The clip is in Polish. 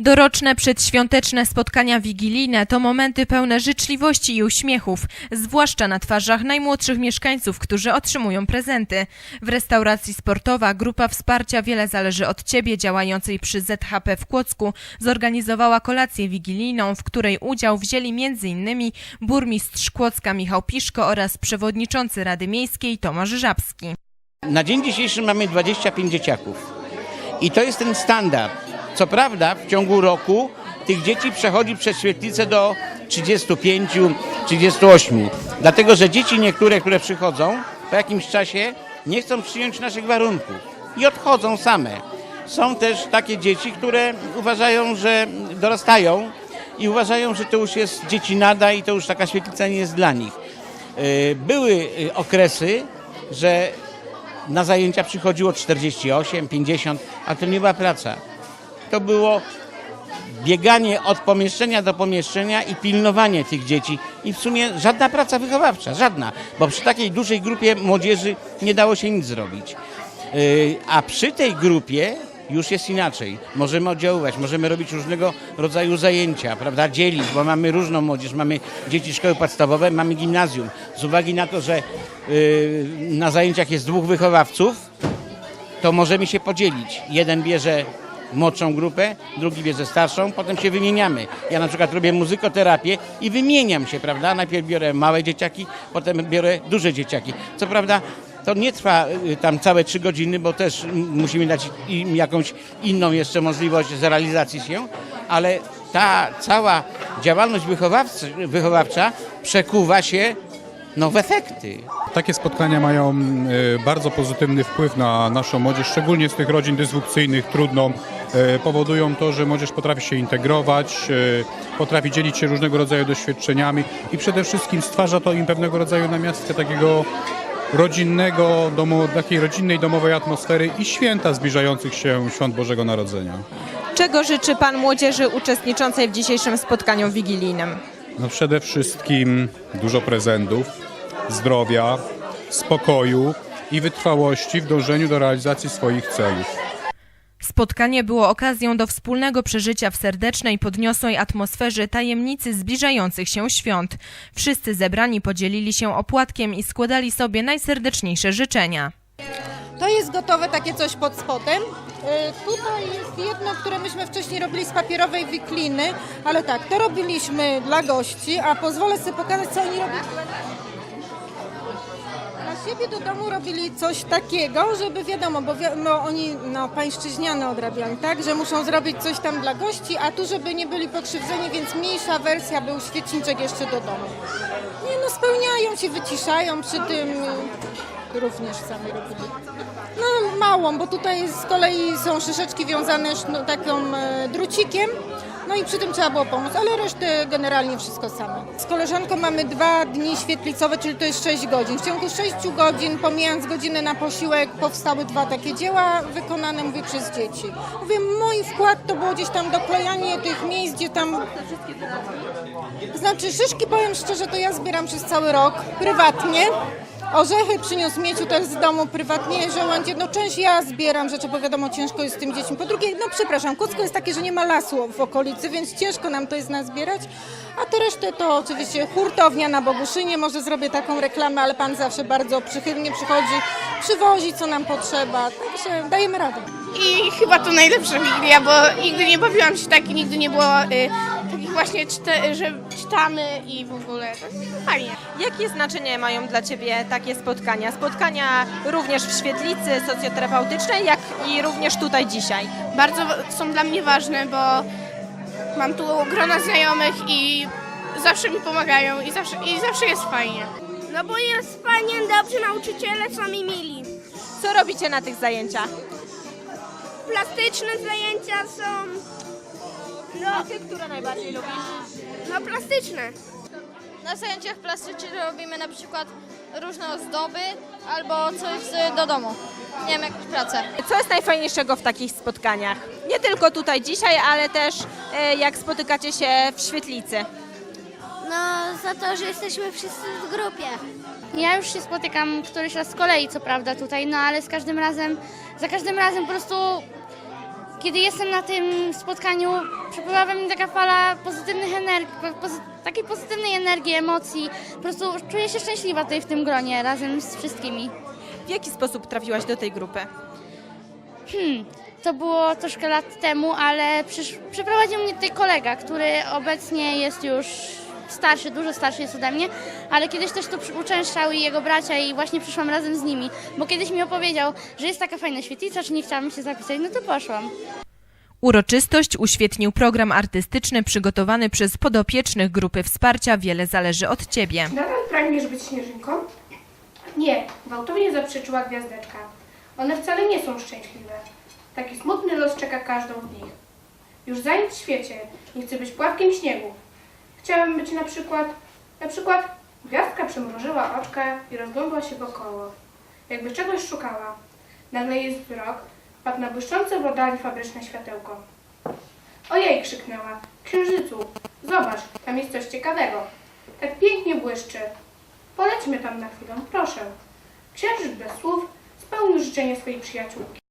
Doroczne przedświąteczne spotkania wigilijne to momenty pełne życzliwości i uśmiechów, zwłaszcza na twarzach najmłodszych mieszkańców, którzy otrzymują prezenty. W restauracji sportowa Grupa Wsparcia Wiele Zależy od Ciebie działającej przy ZHP w Kłodzku zorganizowała kolację wigilijną, w której udział wzięli m.in. burmistrz Kłodzka Michał Piszko oraz przewodniczący Rady Miejskiej Tomasz Żabski. Na dzień dzisiejszy mamy 25 dzieciaków. I to jest ten standard. Co prawda w ciągu roku tych dzieci przechodzi przez świetlicę do 35, 38. Dlatego, że dzieci niektóre, które przychodzą po jakimś czasie nie chcą przyjąć naszych warunków i odchodzą same. Są też takie dzieci, które uważają, że dorastają i uważają, że to już jest dzieci nada i to już taka świetlica nie jest dla nich. Yy, Były yy, okresy, że na zajęcia przychodziło 48, 50, ale to nie była praca. To było bieganie od pomieszczenia do pomieszczenia i pilnowanie tych dzieci. I w sumie żadna praca wychowawcza, żadna, bo przy takiej dużej grupie młodzieży nie dało się nic zrobić. Yy, A przy tej grupie już jest inaczej. Możemy oddziaływać, możemy robić różnego rodzaju zajęcia, prawda, dzielić, bo mamy różną młodzież, mamy dzieci szkoły podstawowe, mamy gimnazjum. Z uwagi na to, że yy, na zajęciach jest dwóch wychowawców, to możemy się podzielić. Jeden bierze młodszą grupę, drugi bierze starszą, potem się wymieniamy. Ja na przykład robię muzykoterapię i wymieniam się, prawda? Najpierw biorę małe dzieciaki, potem biorę duże dzieciaki. Co prawda to nie trwa y, tam całe trzy godziny, bo też musimy dać im jakąś inną jeszcze możliwość zrealizacji się, ale ta cała działalność wychowawcza przekuwa się no, w efekty. Takie spotkania mają e, bardzo pozytywny wpływ na naszą młodzież, szczególnie z tych rodzin dysfunkcyjnych, trudną. E, Powodują to, że młodzież potrafi się integrować, e, potrafi dzielić się różnego rodzaju doświadczeniami i przede wszystkim stwarza to im pewnego rodzaju namiastkę takiego rodzinnego, domu, takiej rodzinnej, domowej atmosfery i święta zbliżających się świąt Bożego Narodzenia. Czego życzy Pan młodzieży uczestniczącej w dzisiejszym spotkaniu wigilijnym? No przede wszystkim dużo prezentów, zdrowia, spokoju i wytrwałości w dążeniu do realizacji swoich celów. Spotkanie było okazją do wspólnego przeżycia w serdecznej, podniosłej atmosferze tajemnicy zbliżających się świąt. Wszyscy zebrani podzielili się opłatkiem i składali sobie najserdeczniejsze życzenia. To jest gotowe takie coś pod spodem. E, Tutaj jest jedno, które myśmy wcześniej robili z papierowej wikliny, ale tak, to robiliśmy dla gości, a pozwolę sobie pokazać, co oni robili. Siebie do domu robili coś takiego, żeby wiadomo, bo wi- no, oni no, pańszczyźniane odrabiali, tak, że muszą zrobić coś tam dla gości, a tu, żeby nie byli pokrzywdzeni, więc mniejsza wersja był świeczniczek jeszcze do domu. Nie no, spełniają się, wyciszają przy tym, y, również sami robili. No małą, bo tutaj z kolei są szyszeczki wiązane sznu, taką e, drucikiem. No i przy tym trzeba było pomóc, ale resztę generalnie wszystko same. Z koleżanką mamy dwa dni świetlicowe, czyli to jest 6 godzin. W ciągu 6 godzin, pomijając godziny na posiłek, powstały dwa takie dzieła wykonane, mówię, przez dzieci. Mówię, mój wkład to było gdzieś tam doklejanie tych miejsc, gdzie tam... Znaczy szyszki, powiem szczerze, to ja zbieram przez cały rok, prywatnie. Orzechy przyniósł Mieciu też z domu prywatnie, żołędzie. No część ja zbieram rzeczy, bo wiadomo ciężko jest z tym dziećmi. Po drugie, no przepraszam, Kłodzko jest takie, że nie ma lasu w okolicy, więc ciężko nam to jest nazbierać. A to resztę to oczywiście hurtownia na Boguszynie, może zrobię taką reklamę, ale Pan zawsze bardzo przychylnie przychodzi, przywozi co nam potrzeba, także dajemy radę. I chyba to najlepsza Wigilia, bo nigdy nie bawiłam się tak i nigdy nie było y, właśnie, czyta, że czytamy i w ogóle to jest fajnie. Jakie znaczenie mają dla Ciebie takie spotkania? Spotkania również w świetlicy socjoterapeutycznej, jak i również tutaj dzisiaj. Bardzo są dla mnie ważne, bo mam tu grona znajomych i zawsze mi pomagają i zawsze, i zawsze jest fajnie. No bo jest fajnie, dobrze nauczyciele są mi mili. Co robicie na tych zajęciach? Plastyczne zajęcia są, No, Ty, które najbardziej lubisz? no plastyczne. Na zajęciach plastycznych robimy na przykład różne ozdoby albo coś z, do domu. Nie wiem, jakąś pracę. Co jest najfajniejszego w takich spotkaniach? Nie tylko tutaj dzisiaj, ale też e, jak spotykacie się w świetlicy. No, za to, że jesteśmy wszyscy w grupie. Ja już się spotykam któryś raz z kolei, co prawda tutaj, no ale z każdym razem, za każdym razem po prostu kiedy jestem na tym spotkaniu, przepływa mnie taka fala pozytywnych energii, pozy- takiej pozytywnej energii, emocji. Po prostu czuję się szczęśliwa tutaj w tym gronie razem z wszystkimi. W jaki sposób trafiłaś do tej grupy? Hmm, to było troszkę lat temu, ale przyprowadził mnie tutaj kolega, który obecnie jest już starszy, dużo starszy jest ode mnie, ale kiedyś też tu przy- uczęszczał i jego bracia i właśnie przyszłam razem z nimi, bo kiedyś mi opowiedział, że jest taka fajna świetlica, czy nie chciałam się zapisać, no to poszłam. Uroczystość uświetnił program artystyczny przygotowany przez podopiecznych grupy wsparcia Wiele zależy od Ciebie. Nadal pragniesz być śnieżynką? Nie, gwałtownie zaprzeczyła gwiazdeczka. One wcale nie są szczęśliwe. Taki smutny los czeka każdą z nich. Już za nic w świecie nie chcę być płatkiem śniegu. Chciałem być na przykład, na przykład gwiazdka przymrużyła oczka i rozglądła się wokoło. Jakby czegoś szukała. Nagle jej wzrok padł na błyszczące w oddali fabryczne światełko. Ojej, krzyknęła. Księżycu, zobacz, tam jest coś ciekawego. Tak pięknie błyszczy. Polećmy tam na chwilę, proszę. Księżyc bez słów spełnił życzenie swojej przyjaciółki.